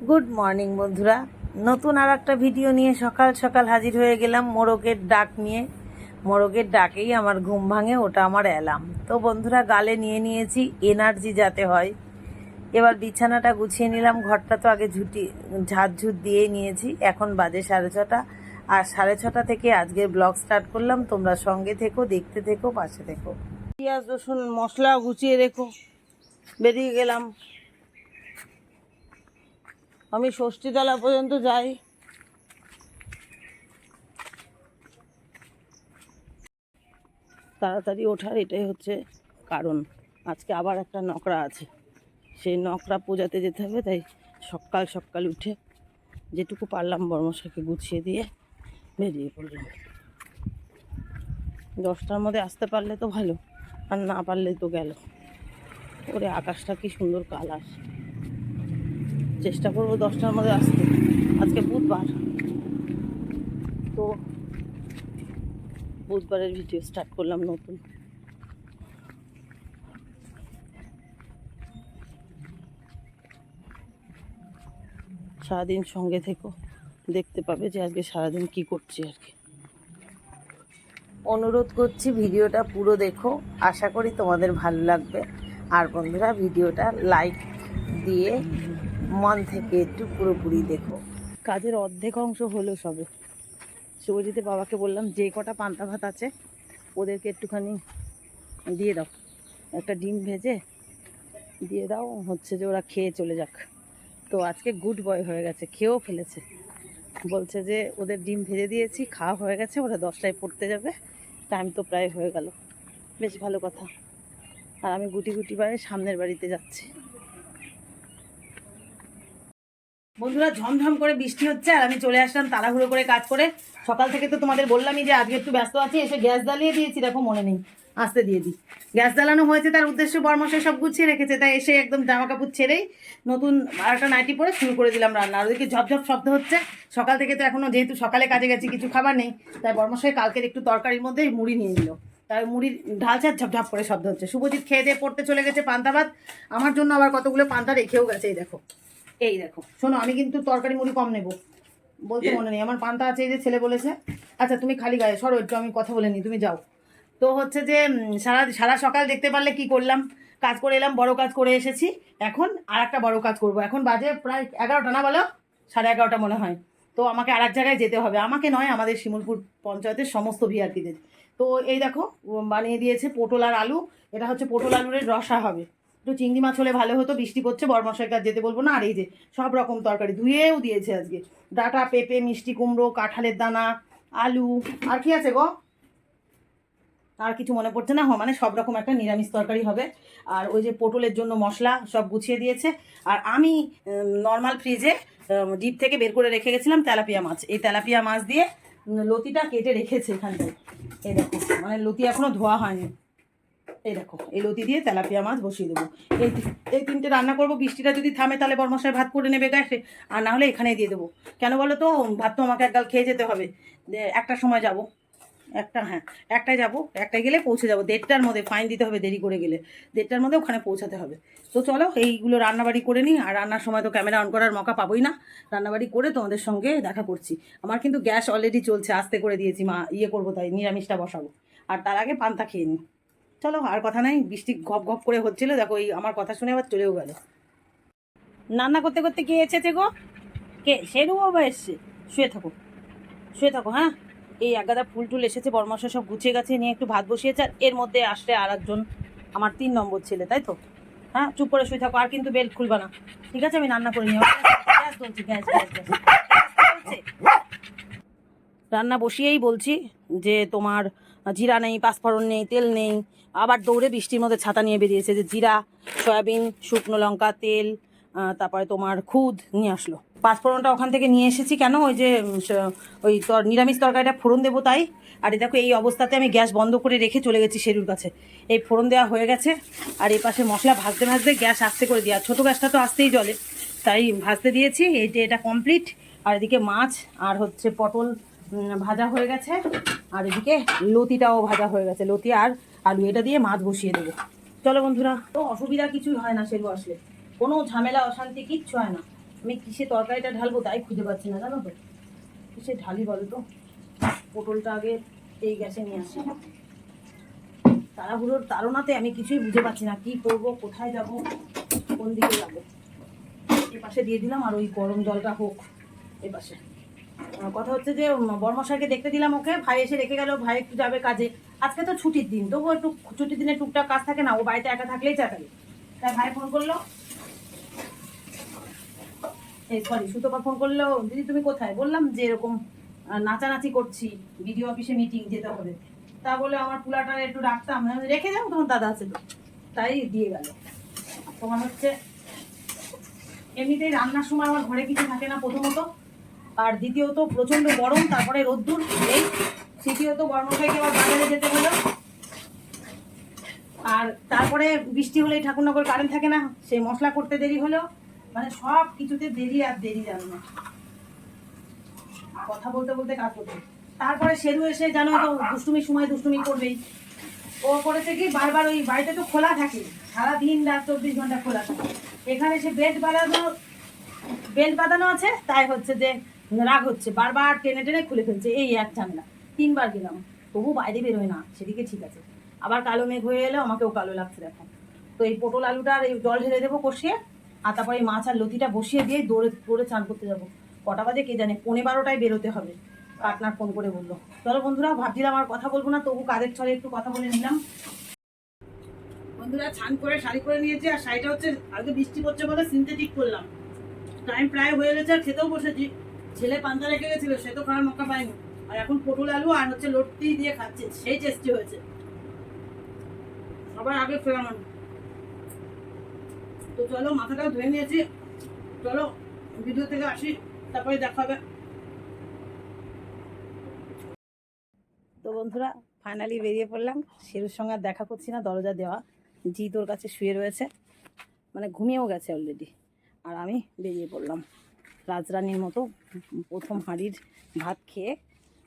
Good morning বন্ধুরা। নতুন আর একটা ভিডিও নিয়ে সকাল সকাল হাজির হয়ে গেলাম মোরগের ডাক নিয়ে। মোরগের ডাকেই আমার ঘুম ভাঙে, ওটা আমার অ্যালার্ম তো বন্ধুরা, গালে নিয়ে নিয়েছি এনার্জি যাতে হয়। এবার বিছানাটা গুছিয়ে নিলাম, ঘরটা তো আগে ঝুটি ঝাড় ঝুট দিয়েই নিয়েছি। এখন বাজে সাড়ে ছটা। আর সাড়ে ছটা থেকে আজকের ব্লগ স্টার্ট করলাম। তোমরা সঙ্গে থেকো, দেখতে থেকো, পাশে থেকো। পেঁয়াজ, রসুন মশলা গুছিয়ে রেখো। বেরিয়ে গেলাম। আমি ষষ্ঠীতলা পর্যন্ত যাই। তাড়াতাড়ি ওঠার এটাই হচ্ছে কারণ। আজকে আবার একটা নকরা আছে। সেই নকরা পূজাতে যেতে হবে, তাই সকাল সকাল উঠে যেটুকু পারলাম বর্মশাকে গুছিয়ে দিয়ে বেরিয়ে পড়লাম। দশটার মধ্যে আসতে পারলে তো ভালো, আর না পারলে তো গেল। ওরে আকাশটা কি সুন্দর কালার। চেষ্টা করব দশটার মধ্যে আসতে। আজকে বুধবার। তো বুধবারের ভিডিও স্টার্ট করলাম নতুন। সারাদিন সঙ্গে থেকো, দেখতে পাবে যে আজকে সারাদিন কি করছি আর কি। অনুরোধ করছি ভিডিওটা পুরো দেখো, আশা করি তোমাদের ভালো লাগবে। আর বন্ধুরা, ভিডিওটা লাইক দিয়ে মন থেকে একটু পুরোপুরি দেখো। কাজের অর্ধেক অংশ হলো সবে। শুভজিতে বাবাকে বললাম, যে কটা পান্তা ভাত আছে, ওদেরকে একটুখানি দিয়ে দাও। একটা ডিম ভেজে দিয়ে দাও, হচ্ছে যে ওরা খেয়ে চলে যাক। তো আজকে গুড বয় হয়ে গেছে, খেয়েও ফেলেছে। বলছে যে, ওদের ডিম ভেজে দিয়েছি, খাওয়া হয়ে গেছে, ওরা দশটায় পড়তে যাবে। টাইম তো প্রায় হয়ে গেল। বেশ ভালো কথা। আর আমি গুটি গুটি বাড়ি সামনের বাড়িতে যাচ্ছি। বন্ধুরা ঝমঝম করে বৃষ্টি হচ্ছে, আর আমি চলে আসলাম তাড়াহুড়ো করে কাজ করে। সকাল থেকে তো তোমাদের বললামই যে আজকে একটু ব্যস্ত আছি, এসে গ্যাস জ্বালিয়ে দিয়েছি, দেখো মনে নেই, আসতে দিয়ে দিই। গ্যাস জ্বালানো হয়েছে, তার উদ্দেশ্য বর্মশাই সব গুছিয়ে রেখেছে, তাই এসে একদম জামা কাপড় ছেড়েই নতুন আর একটা নাইটি পরে শুরু করে দিলাম রান্না। আর ওদিকে ঝপঝপ শব্দ হচ্ছে, সকাল থেকে তো এখনও যেহেতু সকালে কাজে গেছি, কিছু খাবার নেই, তাই বর্মশাই কালকের একটু তরকারির মধ্যেই মুড়ি নিয়ে নিল। তাই মুড়ির ঢালছে আর ঝপঝপ করে শব্দ হচ্ছে। শুভজিৎ খেয়ে দিয়ে পড়তে চলে গেছে পান্তা ভাত, আমার জন্য আবার কতগুলো পান্তা রেখেও গেছে, এই দেখো। এই দেখো শোনো আমি কিন্তু তরকারি মুড়ি কম নেব। বলতে মনে নেই আমার পান্তা আছে এই যে ছেলে বলেছে। আচ্ছা তুমি খালি গায়ে সরো একটু আমি কথা বলে নিই তুমি যাও। তো হচ্ছে যে সারা সারা সকাল দেখতে পারলে কি করলাম? কাজ করে এলাম বড় কাজ করে এসেছি। এখন আর একটা বড় কাজ করব। এখন বাজে প্রায় এগারোটা না বলো? সাড়ে এগারোটা মনে হয়। তো আমাকে আর এক জায়গায় যেতে হবে। আমাকে নয় আমাদের শিমুলপুর পঞ্চায়েতের সমস্ত ভিআরপিদের তো এই দেখো বানিয়ে দিয়েছে পটল আর আলু। এটা হচ্ছে পটল আলুরের রসা হবে। একটু চিংড়ি মাছ হলে ভালো হতো, বৃষ্টি পড়ছে বরমশাই কাজ যেতে বলব না। আর এই যে সব রকম তরকারি ধুয়েও দিয়েছে আজকে। ডাটা, পেঁপে, মিষ্টি কুমড়ো, কাঁঠালের দানা, আলু, আর কি আছে গো? আর কিছু মনে পড়ছে না? মানে সব রকম একটা নিরামিষ তরকারি হবে। আর ওই যে পটলের জন্য মশলা সব গুছিয়ে দিয়েছে। আর আমি নর্মাল ফ্রিজে ডিপ থেকে বের করে রেখে গেছিলাম তেলাপিয়া মাছ। এই তেলাপিয়া মাছ দিয়ে লতিটা কেটে রেখেছে এখানটায়। এই দেখো মানে লতি এখনও ধোয়া হয়নি। এই দেখো, এই লতি দিয়ে তেলাপিয়া মাছ বসিয়ে দেবো। এই এই তিনটে রান্না করব, বৃষ্টিটা যদি থামে তাহলে বরমশাই ভাত করে নেবে গ্যাসে, আর না হলে এখানেই দিয়ে দেবো। কেন বলো তো? ভাত তো আমাকে একগাল খেয়ে যেতে হবে। একটা সময় যাব। একটা হ্যাঁ একটাই যাব একটাই গেলে পৌঁছে যাব। দেড়টার মধ্যে ফাইন দিতে হবে দেরি করে গেলে। দেড়টার মধ্যে ওখানে পৌঁছাতে হবে। তো চলো, এইগুলো রান্নাবাড়ি করে নিই, আর রান্নার সময় তো ক্যামেরা অন করার মকা পাবোই না। রান্নাবাড়ি করে তোমাদের সঙ্গে দেখা করছি। আমার কিন্তু গ্যাস অলরেডি চলছে, আস্তে করে দিয়েছি, মা ইয়ে করব তাই, নিরামিষটা বসাবো। আর তার আগে পান্তা খেয়ে নিই। চলো, আর কথা নাই, বৃষ্টি ঘপ ঘপ করে হচ্ছিল, দেখো এই আমার কথা শুনে আবার চলেও গেল। রান্না করতে করতে কে এসেছে গো? কে? সেরু বাবা এসছে। শুয়ে থাকো শুয়ে থাকো হ্যাঁ? এই একগাদা ফুল টুল এসেছে বরমাসা সব গুছিয়ে গেছে নিয়ে একটু ভাত বসিয়েছে, আর এর মধ্যে আসলে আর একজন আমার তিন নম্বর ছেলে, তাই তো? হ্যাঁ চুপ করে শুয়ে থাকো, আর কিন্তু বেল্ট খুলবা না। ঠিক আছে, আমি রান্না করে গ্যাস রান্না বসিয়েই বলছি যে তোমার জিরা নেই, পাঁচফোড়ন নেই, তেল নেই আবার দৌড়ে বৃষ্টির মধ্যে ছাতা নিয়ে বেরিয়েছে যে জিরা, সয়াবিন, শুকনো লঙ্কা, তেল তারপরে তোমার খুদ নিয়ে আসলো। পাঁচফোড়নটা ওখান থেকে নিয়ে এসেছি কেন? ওই যে ওই নিরামিষ তরকারিটা ফোড়ন দেবো তাই। আর দেখো, এই অবস্থাতে আমি গ্যাস বন্ধ করে রেখে চলে গেছি শেরুর কাছে। এই ফোড়ন দেওয়া হয়ে গেছে, আর এই পাশে মশলা ভাজতে ভাজতে গ্যাস আস্তে করে দেওয়া ছোটো গ্যাসটা তো আসতেই জলে। তাই ভাজতে দিয়েছি, এই যে এটা কমপ্লিট আর এদিকে মাছ আর হচ্ছে পটল ভাজা হয়ে গেছে। আর এদিকে লতিটাও ভাজা হয়ে গেছে। লতি আর আলু, এটা দিয়ে মাছ বসিয়ে দেবো। চলো বন্ধুরা, তো অসুবিধা কিছুই হয় না সেগুলো আসলে। কোনো ঝামেলা, অশান্তি কিচ্ছু হয় না। আমি কিসে তরকারিটা ঢালবো তাই খুঁজে পাচ্ছি না, জানো তো? কিসে ঢালি বলো তো? পটলটা আগে এই গ্যাসে নিয়ে আসি। তাড়াহুড়োর তাড়নাতে আমি কিছুই বুঝে পাচ্ছি না, কি করব, কোথায় যাব, কোন দিকে যাব। এ পাশে দিয়ে দিলাম আর ওই গরম জলটা হোক, এ পাশে। কথা হচ্ছে যে বর্মশাইকে দেখতে দিলাম ওকে, ভাই এসে রেখে গেল, ভাই একটু যাবে কাজে। আজকে তো ছুটির দিন, তবুও একটু ছুটির দিনে টুকটাক কাজ থাকে না, ও বাড়িতে একা থাকলেই চাকালি তাই ভাই ফোন করল। এই সরি সুতপা ফোন করল, দিদি, তুমি কোথায়? বললাম যে, এরকম নাচানাচি করছি বিডিও অফিসে মিটিং যেতে হবে। তা বলে আমার পুলাটা একটু রাখতাম রেখে যাও, তোমার দাদা আছে তো। তাই দিয়ে গেল। তোমার হচ্ছে, এমনিতেই রান্নার সময় আমার ঘরে কিছু থাকে না প্রথমত। আর দ্বিতীয়ত প্রচণ্ড গরম, তারপরে রোদ্দুর, এই তৃতীয়ত বর্মশাইকে আবার বাজারে যেতে হলো। আর তারপরে বৃষ্টি হলেই ঠাকুরনগর কারেন্ট থাকে না, সেই মশলা করতে দেরি হলো। মানে সব কিছুতে দেরি আর দেরি জানো না। কথা বলতে বলতে কাজ করতে তারপরে সেরু এসে জানো তো দুষ্টুমির সময় দুষ্টুমি করবেই। ও করেছে কি, বারবার ওই বাড়িতে তো খোলা থাকে, সারাদিন রাত চব্বিশ ঘণ্টা খোলা। থাকে এখানে সে বেড বাঁধানো বেল্ট বাঁধানো আছে, তাই হচ্ছে যে রাগ হচ্ছে, বারবার টেনে টেনে খুলে ফেলছে, এই এক ঝামেলা। তিনবার গেলাম, তবু বাইরে বেরোয় না, সেদিকে ঠিক আছে। আবার কালো মেঘ হয়ে এলো, আমাকেও কালো লাগছে দেখো। তো এই পটল আলুটা আর এই জল ঢেলে দেবো কষিয়ে আর তারপরে এই মাছ আর লতিটা বসিয়ে দিয়ে দৌড়ে দৌড়ে চান করতে যাব। কটা বাজে কে জানে, পৌনে বারোটায় বেরোতে হবে। পার্টনার ফোন করে বলল, চলো বন্ধুরা, ভাবছিলাম আর কথা বলব না, তবু কাজের ছলে একটু কথা বলে নিলাম। বন্ধুরা ছান করে শাড়ি করে নিয়েছি, আর শাড়িটা হচ্ছে আগে বৃষ্টি পড়ছে বলে সিনথেটিক করলাম। টাইম প্রায় হয়ে গেছে, আর খেতেও বসেছি। ছেলে পান্তা রেখে গেছিল, সে তো খাওয়ার মক্কা পায়নি। আর এখন পটল আলু আর হচ্ছে লট্টি দিয়ে খাচ্ছে, সেই টেস্টি হয়েছে। আবার আগে ফেরাম আমি। তো চলো, মাথাটাও ধুয়ে নিয়েছি। চলো, ভিডিও থেকে আসি, তারপরে দেখা হবে। তো বন্ধুরা ফাইনালি বেরিয়ে পড়লাম। শেরুর সঙ্গে দেখা করছি না, দরজা দেওয়া। জি তোর কাছে শুয়ে রয়েছে। মানে ঘুমিয়েও গেছে অলরেডি আর আমি বেরিয়ে পড়লাম। রাজরানীর মতো প্রথম হাঁড়ির ভাত খেয়ে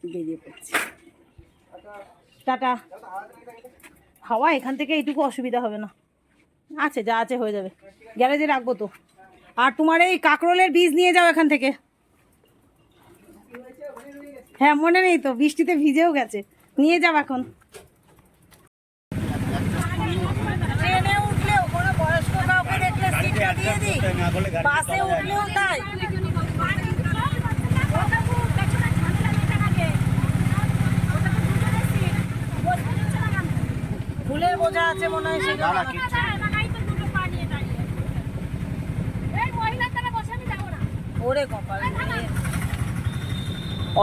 বেরিয়ে পড়ছি। টাটা। হাওয়া, এখান থেকে এইটুকু অসুবিধা হবে না। আছে, যা আছে হয়ে যাবে। গ্যারেজে রাখব তো। আর তোমার এই কাকরোলের বীজ নিয়ে যাও এখান থেকে। হ্যাঁ মনে নেই তো, বৃষ্টিতে ভিজেও গেছে। নিয়ে যাও এখন। ট্রেনে উঠলেও কোনো দিয়ে দিই। বাসে উঠলেও তাই। বোঝা আছে মনে হয় সেটা ওরে কপাল।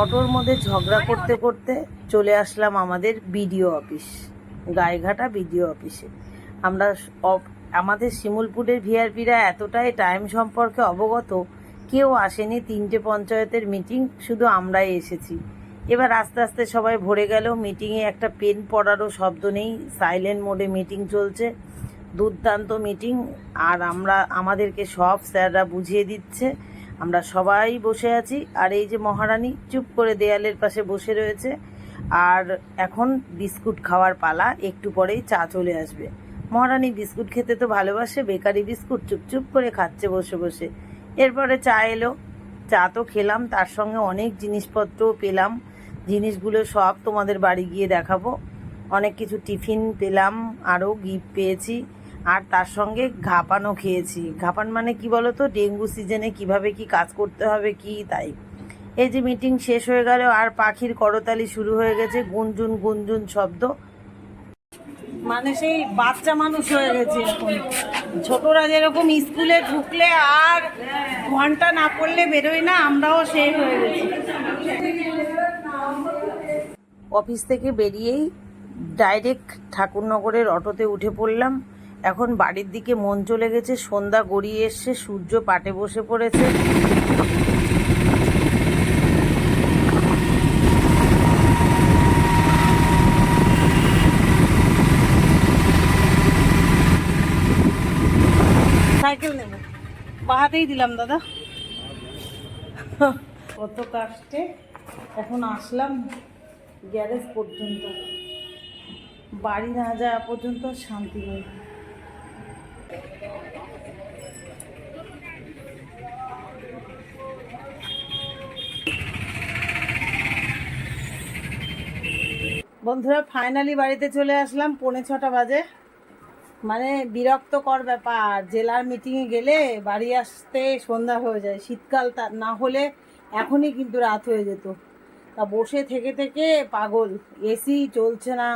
অটোর মধ্যে ঝগড়া করতে করতে চলে আসলাম আমাদের বিডিও অফিস গায়েঘাটা বিডিও অফিসে। আমরা আমাদের শিমুলপুরের ভিআরপিরা এতটাই টাইম সম্পর্কে অবগত কেউ আসেনি তিনটে পঞ্চায়েতের মিটিং শুধু আমরাই এসেছি। এবার আস্তে আস্তে সবাই ভরে গেল মিটিংয়ে একটা পেন পড়ারও শব্দ নেই সাইলেন্ট মোডে মিটিং চলছে। দুর্দান্ত মিটিং আর আমরা, আমাদেরকে সব স্যাররা বুঝিয়ে দিচ্ছে। আমরা সবাই বসে আছি, আর এই যে মহারানী চুপ করে দেয়ালের পাশে বসে রয়েছে। আর এখন বিস্কুট খাওয়ার পালা, একটু পরেই চা চলে আসবে। মহারানী বিস্কুট খেতে তো ভালোবাসে, বেকারি বিস্কুট চুপচুপ করে খাচ্ছে বসে বসে। এরপরে চা এলো। চা তো খেলাম, তার সঙ্গে অনেক জিনিসপত্রও পেলাম। জিনিসগুলো সব তোমাদের বাড়ি গিয়ে দেখাবো। অনেক কিছু টিফিন পেলাম, আরও গিফট পেয়েছি। আর তার সঙ্গে ঘাপানও খেয়েছি। ঘাপান মানে কি বলো তো ডেঙ্গু সিজনে কীভাবে কি কাজ করতে হবে, কি তাই। এই যে মিটিং শেষ হয়ে গেল, আর পাখির করতালি শুরু হয়ে গেছে গুনজুন গুনজুন শব্দ। মানে সেই বাচ্চা মানুষ হয়ে গেছে এখন ছোটরা যেরকম স্কুলে ঢুকলে আর ঘণ্টা না পড়লে বেরোয় না, আমরাও সেই হয়ে গেছি। অফিস থেকে বেরিয়েই ডাইরেক্ট ঠাকুরনগরের অটোতে উঠে পড়লাম। এখন বাড়ির দিকে মন চলে গেছে, সন্ধ্যা গড়িয়ে এসছে, সূর্য পাটে বসে পড়েছে। হাতেই দিলাম, দাদা। কত কাস্টে এখন আসলাম গ্যারেজ পর্যন্ত। বাড়ি না যাওয়া পর্যন্ত শান্তি নেই। বন্ধুরা ফাইনালি বাড়িতে চলে আসলাম, পৌনে ছটা বাজে। মানে বিরক্তকর ব্যাপার। জেলার মিটিংয়ে গেলে বাড়ি আসতে সন্ধ্যা হয়ে যায়। শীতকাল তা না হলে এখনই কিন্তু রাত হয়ে যেত। তা বসে থেকে থেকে পাগল। এসি চলছে না।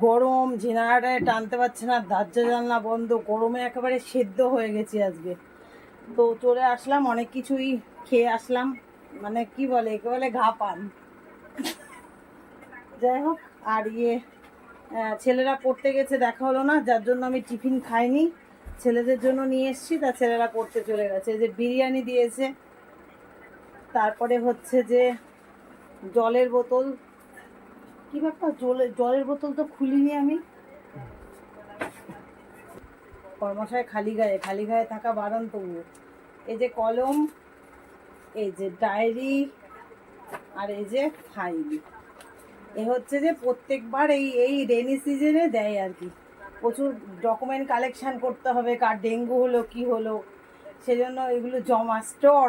গরম, জেনারেটারে টানতে পারছে না। দরজা, জানলা বন্ধ। গরমে একেবারে সেদ্ধ হয়ে গেছি আজকে। তো চলে আসলাম, অনেক কিছুই খেয়ে আসলাম। মানে কি বলে? একে বলে ঘা পান। যাই হোক, আর ইয়ে ছেলেরা পড়তে গেছে, দেখা হলো না, যার জন্য আমি টিফিন খাইনি। ছেলেদের জন্য নিয়ে এসেছি, তা ছেলেরা পড়তে চলে গেছে। যে বিরিয়ানি দিয়েছে, তারপরে হচ্ছে যে জলের বোতল। কি ব্যাপার জলের জলের বোতল তো খুলিনি আমি। কর্মশায় খালি গায়ে খালি গায়ে থাকা বারণ তবু এই যে কলম, এই যে ডায়েরি, আর এই যে ফাইল। এ হচ্ছে যে প্রত্যেকবার এই এই রেনি সিজনে দেয় আর কি। প্রচুর ডকুমেন্ট কালেকশন করতে হবে, কার ডেঙ্গু হলো, কি হলো। সেজন্য এগুলো জমা স্টোর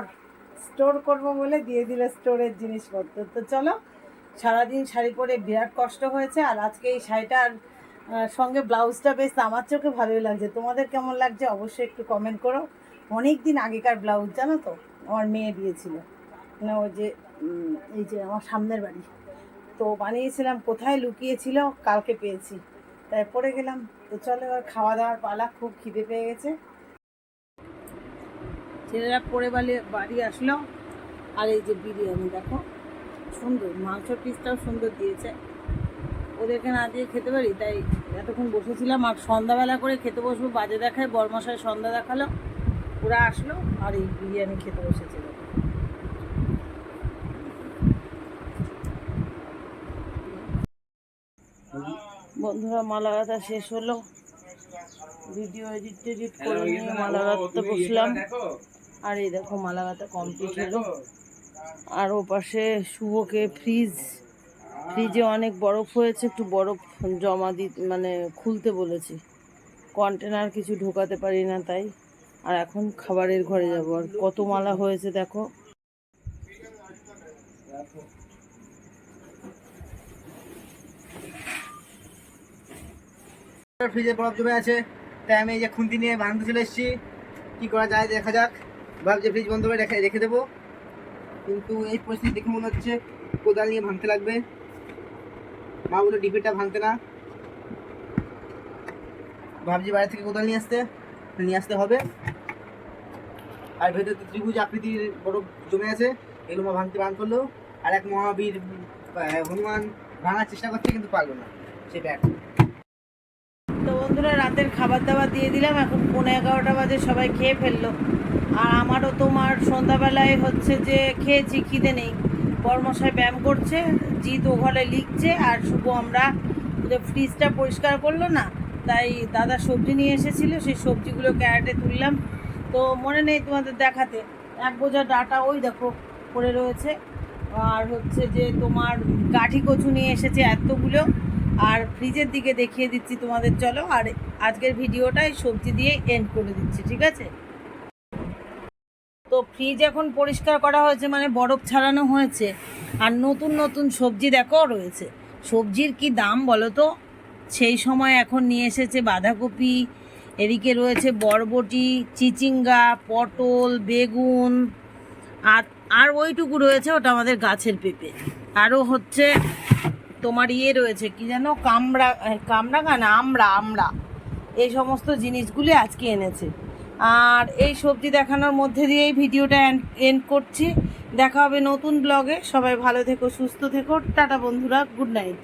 স্টোর করব বলে দিয়ে দিল স্টোরের জিনিসপত্র। তো চলো, সারাদিন শাড়ি পরে বিরাট কষ্ট হয়েছে, আর আজকে এই শাড়িটার সঙ্গে ব্লাউজটা বেশ আমার চোখে ভালোই লাগছে। তোমাদের কেমন লাগছে অবশ্যই একটু কমেন্ট করো। অনেক দিন আগেকার ব্লাউজ, জানো তো? আমার মেয়ে দিয়েছিল। না ওই যে এই যে আমার সামনের বাড়ি। তো বানিয়েছিলাম, কোথায় লুকিয়েছিল কালকে পেয়েছি। তাই পড়ে গেলাম। তো চলো এবার খাওয়া দাওয়ার পালা, খুব খিদে পেয়ে গেছে। ছেলেরা পড়ে বালি, বাড়ি আসলো। আর এই যে বিরিয়ানি, দেখো। সুন্দর মাংস পিসটাও সুন্দর দিয়েছে। ওদেরকে না দিয়ে খেতে পারি? তাই এতক্ষণ বসেছিলাম আর সন্ধ্যাবেলা করে খেতে বসবো। বাজে দেখায় বরমশায় সন্ধ্যা দেখাল। ওরা আসলো আর এই বিরিয়ানি খেতে বসেছিল বন্ধুরা মালা গাঁথা শেষ হলো। ভিডিও এডিট টেডিট করে নিয়ে মালা গাঁথতে বসলাম। আর এই দেখো মালা গাঁথা কমপ্লিট হলো। আর ও পাশে শুভকে ফ্রিজ ফ্রিজে অনেক বরফ হয়েছে একটু বরফ জমা দি মানে খুলতে বলেছি। কন্টেনার কিছু ঢোকাতে পারি না তাই। আর এখন খাবারের ঘরে যাব। আর কত মালা হয়েছে দেখো। ফ্রিজে বরফ জমে আছে। তাই আমি এই যে খুন্তি নিয়ে ভাঙতে চলে এসেছি। কী করা যায় দেখা যাক। ভাবছি ফ্রিজ বন্ধ করে রেখে রেখে দেবো। কিন্তু এই পরিস্থিতি দেখে মনে হচ্ছে কোদাল নিয়ে ভাঙতে লাগবে। মা বলে ডিপিটা ভাঙতে না। ভাবছি বাইরে থেকে কোদাল নিয়ে আসতে। নিয়ে আসতে হবে। আর ভেতরে ত্রিভুজ আকৃতির বরফ জমে আছে। এগুলো মা ভাঙতে বান করল। আর এক মহাবীর হনুমান ভাঙার চেষ্টা করছে, কিন্তু পারল না। সে ব্যাগ তো বন্ধুরা, রাতের খাবার দাবার দিয়ে দিলাম। এখন পৌনে এগারোটা বাজে, সবাই খেয়ে ফেলল। আর আমারও তোমার সন্ধ্যাবেলায় হচ্ছে যে খেয়েছি, খিদে নেই। বর্মশায় ব্যায়াম করছে, জিৎ ও ঘরে লিখছে, আর শুভ আমরা ফ্রিজটা পরিষ্কার করল না, তাই দাদা সবজি নিয়ে এসেছিল, সেই সবজিগুলো ক্যারেটে তুললাম। তো মনে নেই তোমাদের দেখাতে। এক বোঝা ডাটা ওই দেখো, পড়ে রয়েছে। আর হচ্ছে যে তোমার কাঠি কচু নিয়ে এসেছে এতগুলো। আর ফ্রিজের দিকে দেখিয়ে দিচ্ছি তোমাদের, চলো। আর আজকের ভিডিওটা এই সবজি দিয়ে এন্ড করে দিচ্ছি, ঠিক আছে? তো ফ্রিজ এখন পরিষ্কার করা হয়েছে মানে বরফ ছাড়ানো হয়েছে। আর নতুন নতুন সবজি দেখো রয়েছে। সবজির কি দাম বলো তো? সেই সময় এখন নিয়ে এসেছে বাঁধাকপি, এদিকে রয়েছে বরবটি, চিচিঙ্গা, পটল, বেগুন, আর আর ওইটুকু রয়েছে ওটা আমাদের গাছের পেঁপে। আরও হচ্ছে তোমার ইয়ে রয়েছে, কি যেন কামড়া কামড়া না আমরা আমরা এই সমস্ত জিনিসগুলি আজকে এনেছে। আর এই সবজি দেখানোর মধ্যে দিয়েই ভিডিওটা এন্ড করছি। দেখা হবে নতুন ব্লগে সবাই ভালো থেকো, সুস্থ থেকো। টাটা বন্ধুরা গুড নাইট